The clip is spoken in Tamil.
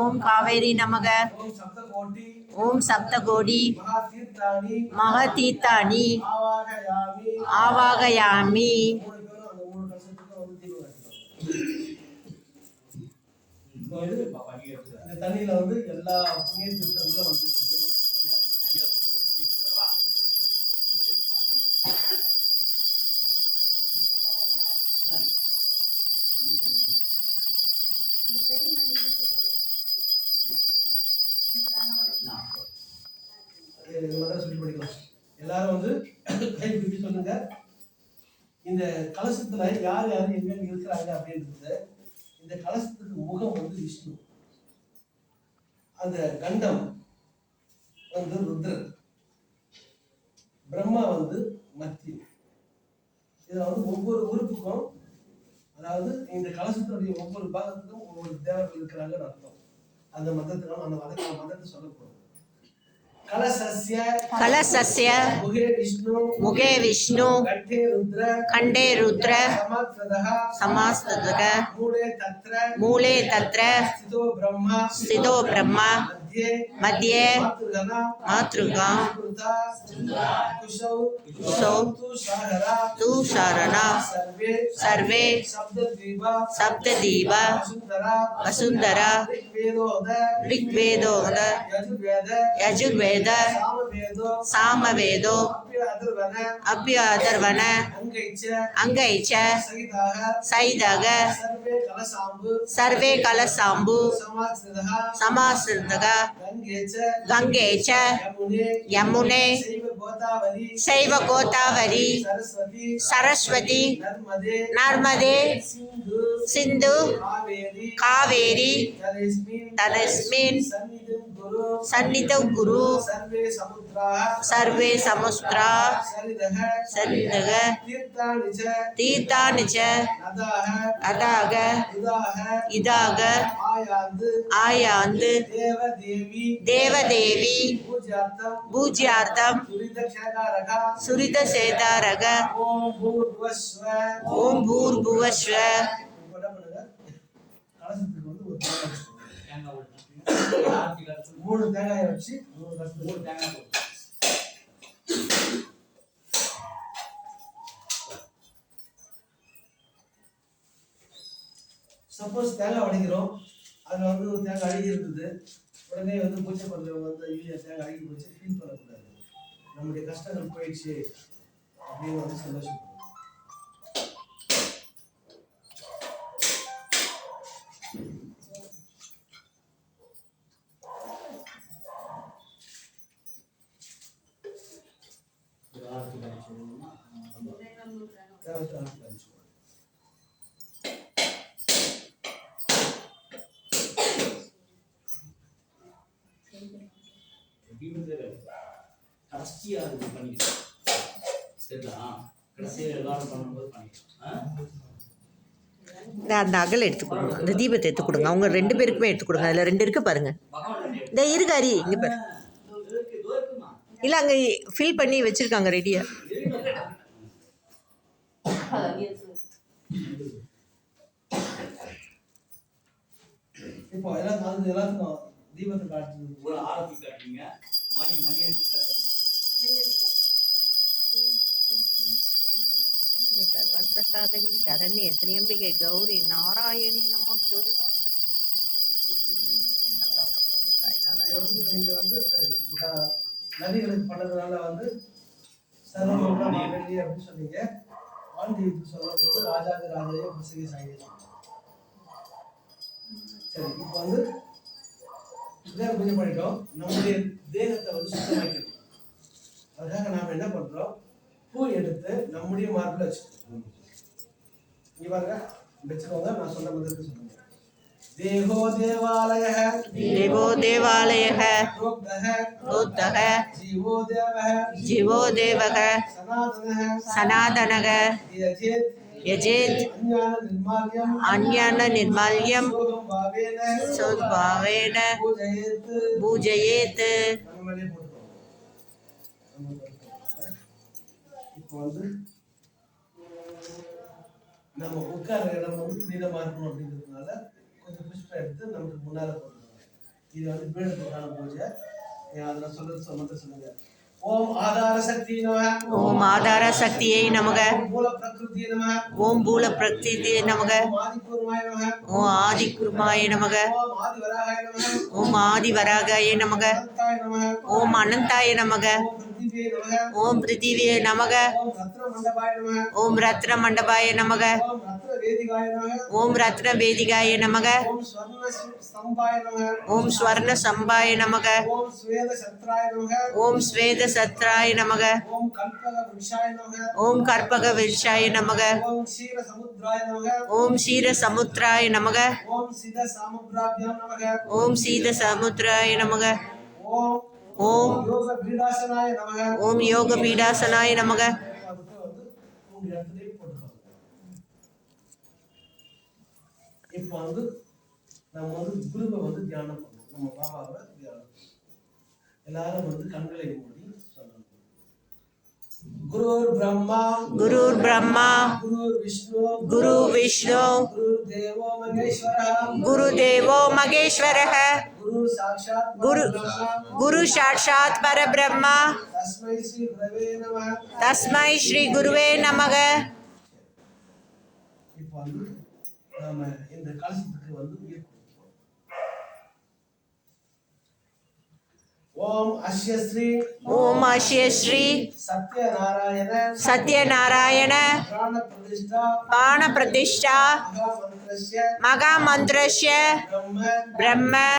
ஓம் காவேரி நமக. ஓம் சப்தகோடி. மகதீத்தாணி ஆவாகயாமி. இந்த தண்ணியில வந்து எல்லா புண்ணிய தீர்த்தங்களும் வந்து சேர்ந்து மாதிரி சொல்லி படிக்கலாம் எல்லாரும் வந்து கை பிடிச்சு சொல்லுங்க இந்த கலசத்துல யார் யார் எங்க இருக்கிறாங்க அப்படின்றது இந்த கலசத்துக்கு முகம் வந்து விஷ்ணு அந்த கண்டம் வந்து ருத்ரன் பிரம்மா வந்து மத்தி இதுல வந்து ஒவ்வொரு உறுப்புக்கும் அதாவது இந்த கலசத்தினுடைய ஒவ்வொரு பாகத்துக்கும் ஒவ்வொரு தேவர்கள் இருக்கிறாங்கன்னு அர்த்தம். அந்த மதத்துக்கு அந்த மதத்தை மதத்தை கலசஸ்ய முகே விஷ்ணு கண்டே ருத்ர சமாஸ்தக தத்ர மூலே தத்ர ஸ்திதோ பிரம்மா மத்தியே. மத்தியே. மாத்ருகணா மாத்ருகா. கிருதா குஷௌ. குஷௌ. துஷாரா துஷாரணா அபியாதர்வன அங்கைச்ச அங்கைச்ச சைதக சர்வே கலசாம்பு சமாசிருந்தக கங்கேச்ச யமுனே சைவ கோதாவரி சரஸ்வதி நர்மதே சிந்து காவேரி தனஸ்மின் சந்நிதம் குரு சர்வே சமுத்ராः. சர்வே சமுஸ்திரா சரிதः சரிதக தீர்த்தாணி ச தீர்த்தானி ச நதாக. அதாக இதாக. ஆயாந்து. ஆயாந்து. தேவ தேவி தேவதேவி. பூஜ்யார்த்தம். சுரித சேதாரக. ஓம் பூர்வஸ்வ ஓம் பூர்புவஸ்வ. மூணு என்ன வச்சு கலசத்துக்கு வந்து ஒரு தேங்காய் வச்சுக்கோங்க. மூணு தேங்காயை மூணு கலசத்துக்கு சப்போஸ் தேங்காய் உடைக்கிறோம் அதில் வந்து ஒரு தேங்காய் அழுகி இருக்குது உடனே வந்து பூச்சை பண்ணுறவங்க வந்து ஐயோ தேங்காய் அழுகி போச்சு ஃபீல் பண்ணக்கூடாது நம்முடைய கஷ்டங்கள் போயிடுச்சு அப்படின்னு வந்து சந்தோஷம் Thank you. தேங்காய் அடிச்சுக்கோங்க. இது பண்ணிக்கலாம் சரிங்களா எல்லாரும் பண்ணும்போது பண்ணிக்கலாம் அந்த அகல் எடுத்து கொடுங்க. அந்த தீபத்தை எடுத்து கொடுங்க. அவங்க ரெண்டு பேருக்குமே எடுத்து கொடுங்க. அதில் ரெண்டு இருக்கு பாருங்க. இந்த இருக்கு இங்கே பாரு. இல்லை அங்கே ஃபில் பண்ணி வச்சுருக்காங்க ரெடியாக இப்போ எல்லாம் அது எல்லாத்துக்கும் தீபத்தை காட்டு ஒரு ஆரத்தி காட்டுறீங்க. மணி மணி அடிச்சு காட்டுங்க திரியம்பிகை கௌரி நாராயணி நமஸ்து இப்ப நீங்க வந்து நதிகளுக்கு பண்ணதுனால வந்து மாங்கல்யே அப்படின்னு சொன்னீங்க. ஆண்டிக்கு சொல்லும்போது ராஜாதி ராஜையே புசகி சாங்கி சரி இப்போ வந்து சுத்தம் கொஞ்சம் பண்ணிட்டோம் நம்முடைய தேகத்தை வந்து சுத்தமாக்கணும் அதுக்காக நாம் என்ன பண்ணுறோம் பூ எடுத்து நம்முடைய மார்பில் வச்சுக்கணும் இங்கே பாருங்க வச்சுக்கோங்க நான் சொன்ன பதிலுக்கு சொல்லுங்க தேகோ தேவாலய தேவோ தேவாலய ரோக்தக ஜீவோ தேவக ஜீவோ தேவக சனாதனக சனாதனக யஜேத் அந்யான நிர்மால்யம் சொத்பாவேன பூஜயேத் நம்ம உட்கார்ற இடம் வந்து நீளமா இருக்கணும் அப்படிங்கிறதுனால கொஞ்சம் புஷ்பம் எடுத்து நமக்கு முன்னால போடணும் இது வந்து வீடு பூஜை. அதில் சொல்றது சொல்லுங்க சொல்லுங்க. ஓம் ஆதார சக்தி நம ஓம் ஆதார சக்தியை நமக ஓம் பூல பிரகிருதி நமக ஓம் ஆதி குருமாய நமக ஓம் ஆதி வராகாய நமக ஓம் அனந்தாய நமக ஓம் பிருத்திவியே நமக ஓம் ரத்ன மண்டபாய நமக ஓம் ரத்ன வேதிகாய நமக ஓம் ஸ்வர்ண சம்பாய நமக ஓம் ஸ்வேத சத்ராய நமக ஓம் கற்பக விருஷாய நமக ஓம் ஷீர சமுத்ராய நமக ஓம் சித சமுத்ராய நமக ஓம் ஓம் யோக பீடாசனாய நமக அதுக்கு வந்து மூணு இடத்துலயே போட்டுக்கோங்க இப்போ வந்து நம்ம வந்து குருவை வந்து தியானம் பண்ணணும் நம்ம பாபாவை தியானம். எல்லாரும் வந்து கண்களை மூடி சொல்லணும் குருர் பிரம்மா குருர் பிரம்மா குருர் விஷ்ணு குரு விஷ்ணு குரு தேவோ மகேஸ்வர குரு குரு சாட்சாத் குரு பரபிரம்ம. குரு தஸ்மை ஸ்ரீ குருவே நமக இப்போ வந்து நாம இந்த கலசத்துக்கு வந்து உயிர் கொடுப்போம் ஓம் அஸ்ய ஸ்ரீ ஓம் அஷ்ய ஸ்ரீ சத்யநாராயண சத்யநாராயண பிராண பிரதிஷ்டா மகாமந்திரஸ்ய பிரம்ம பிரம்ம